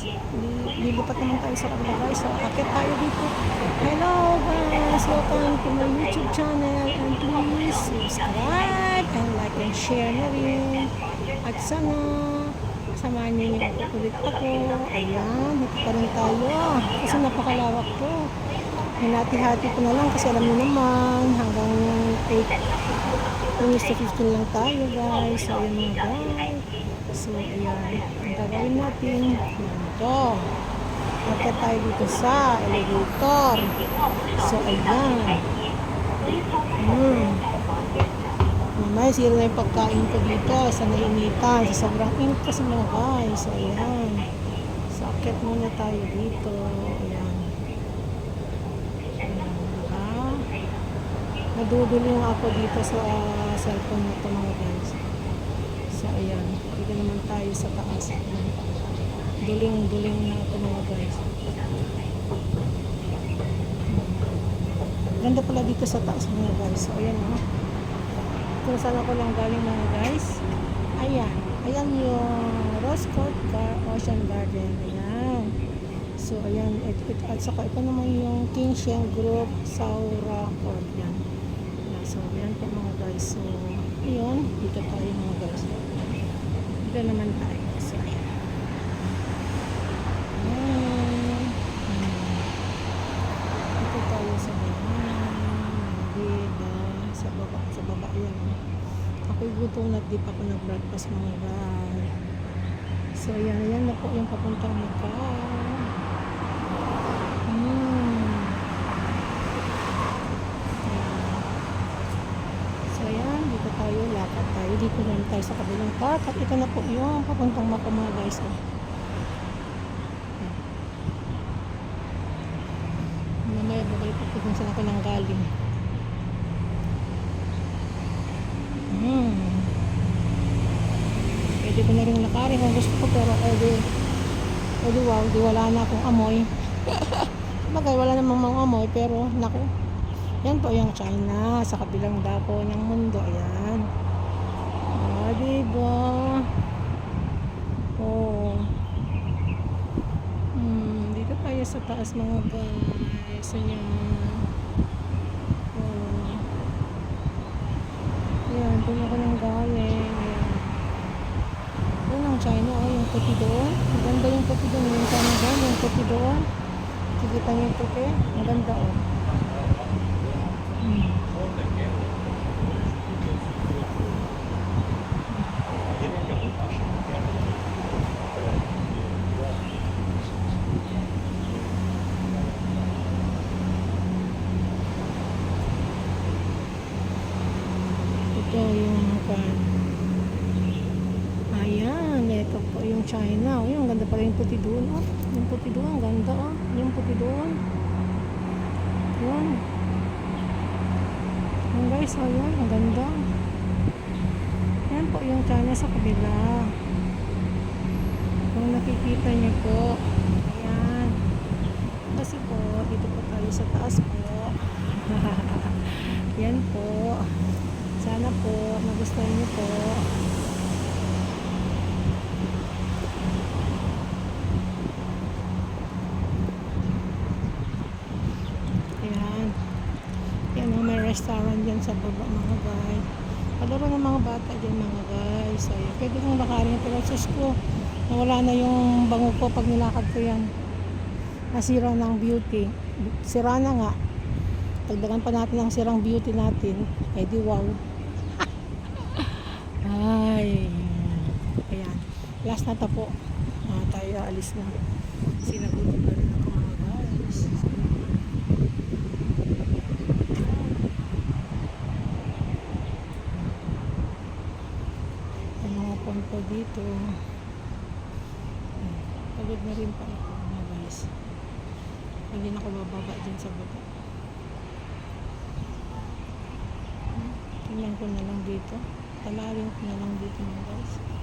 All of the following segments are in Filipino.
Li- Lilipat naman tayo sa kabila guys. So, akit tayo dito. Hello guys! Welcome to my YouTube channel. And please subscribe and like and share na rin. At sana samahan niyo yung ulit ako. Ayan, dito pa rin tayo. Kasi napakalawak to. Hinati-hati ko na lang kasi alam niyo naman hanggang 8 minutes to 15 lang tayo guys. So ayan mga guys. So ayan. Ang gagawin natin. Yan to. Akit tayo dito sa elevator. So ayan. Hmm. Mamaya sira na yung pagkain ko dito sa nainitan. Sa sobrang init kasi mga guys. So ayan. So muna tayo dito. Ayan. Ayan. diba? Naduduling ako dito sa ah, cellphone na ito mga guys. So ayan, dito naman tayo sa taas. Duling-duling na ito mga guys. Ganda pala dito sa taas mga guys. So ayan oh. Kung saan ako lang galing mga guys. Ayan. Ayan yung Rose Court Gar Ocean Garden. Ayan. So ayan. At, at, at saka ito naman yung King Sheng Group Saura Court. Yan. Ayan, So, yan po mga guys. So, yun. Dito tayo mga guys. Dito naman tayo. So, ayan. Hmm. Dito tayo sa baba. Bida. Sa baba. Sa baba yan. Ako'y gutom na di pa ako nag-breakfast mga guys. So, ayan. Ayan na po yung papuntang Macau. Hmm. Ayan. So ayan, dito tayo, lakad tayo. Dito naman tayo sa kabilang park. At ito na po yung papuntang mako mga guys. Oh. Mamaya babalik ako kung saan ako nang galing. Hmm. Pwede ko na rin lakarin kung gusto ko pero edi, edi wow, di wala na akong amoy. Bagay, wala namang mga amoy pero naku, yan po yung China sa kabilang dako ng mundo. Ayan. Diba? Oh. Hmm, dito tayo sa taas mga guys. Ayan. Oh. Ayan, doon ako nang galing. Ayan. Doon China. Oh, yung puti doon. Maganda yung puti doon. Yung China doon. Yung puti doon. Kikita niyo puti. Maganda oh. Hmm. Ito yung pan. Ayan, ito po yung China. Oh, yung ganda pala yung puti doon. Oh, yung puti doon, ganda oh. Yung puti doon. Yun. Yung guys, oh yan, ang ganda. Yan po yung China sa kabila. Kung nakikita niyo po, ayan. Kasi po, dito po tayo sa taas po. yan po. Sana po, magustuhan niyo po. Ayan. Yan oh, may restaurant dyan sa baba mga guys. Palaro ng mga bata dyan mga guys. Ayan. Pwede kong lakarin pero sus ko. Nawala na yung bango ko pag nilakad ko yan. Nasira ng beauty. Sira na nga. Tagdagan pa natin ang sirang beauty natin. Eh di wow. Ay. Ayan. Last na ta po. Ah, tayo alis na. Sinagutin na rin ako mga guys. Ang mga punto dito. Pagod na rin pa ako mga guys. Hindi na ako bababa dyan sa baba. Tingnan ko na lang dito. Talalin ko na lang dito mga guys.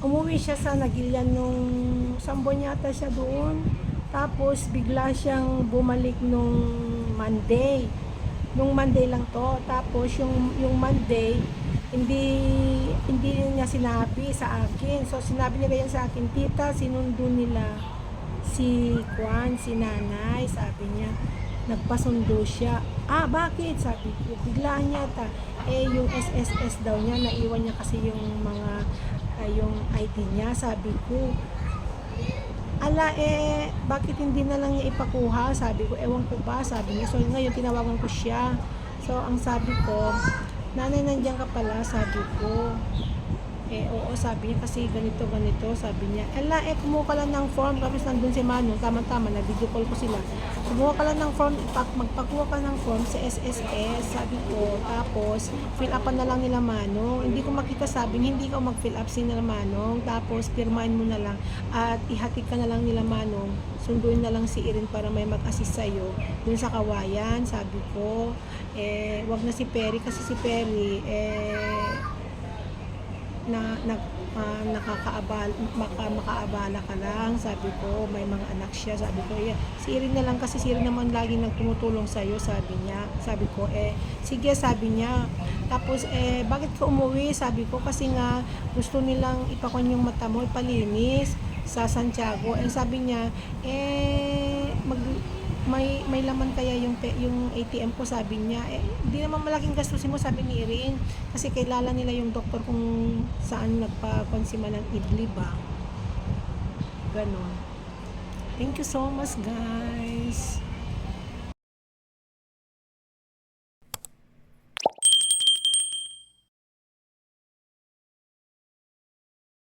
Umuwi siya sa Nagilian nung buwan yata siya doon. Tapos bigla siyang bumalik nung Monday. Nung Monday lang to. Tapos yung yung Monday hindi hindi niya sinabi sa akin. So sinabi niya ganyan sa akin, "Tita, sinundo nila si Kwan, si Nanay." Sabi niya, nagpasundo siya. Ah, bakit? Sabi ko, biglaan yata. Eh, yung SSS daw niya, naiwan niya kasi yung mga, ah, yung ID niya. Sabi ko, ala eh, bakit hindi na lang niya ipakuha? Sabi ko, ewan ko ba? Sabi niya. So, ngayon, tinawagan ko siya. So, ang sabi ko, nanay, nandiyan ka pala. Sabi ko, eh, oo, sabi niya, kasi ganito, ganito, sabi niya, ala, eh, kumuha ka lang ng form, tapos nandun si Manong, tama-tama, nag-video call ko sila, kumuha ka lang ng form, ipak, magpakuha ka ng form sa SSS, sabi ko, tapos, fill upan na lang nila Manong, hindi ko makita sabi, hindi ka mag-fill up si nila Manong, tapos, pirmahan mo na lang, at ihatid ka na lang nila Manong, sunduin na lang si Irin para may mag-assist sa'yo, dun sa kawayan, sabi ko, eh, wag na si Perry, kasi si Perry, eh, na nag ah, nakakaabal maka, makaabala ka lang. Sabi ko may mga anak siya. Sabi ko yeah. si Irin na lang kasi si Irin naman lagi nagtumutulong sa iyo sabi niya. Sabi ko eh sige sabi niya. Tapos eh bakit ka umuwi? Sabi ko kasi nga gusto nilang ipakon yung mata mo ipalinis sa Santiago. Eh sabi niya eh may may laman kaya yung yung ATM ko sabi niya. Eh hindi naman malaking gastusin mo sabi ni Irin kasi kilala nila yung doktor kung saan nagpa-consima ng idli ba. Ganon. Thank you so much guys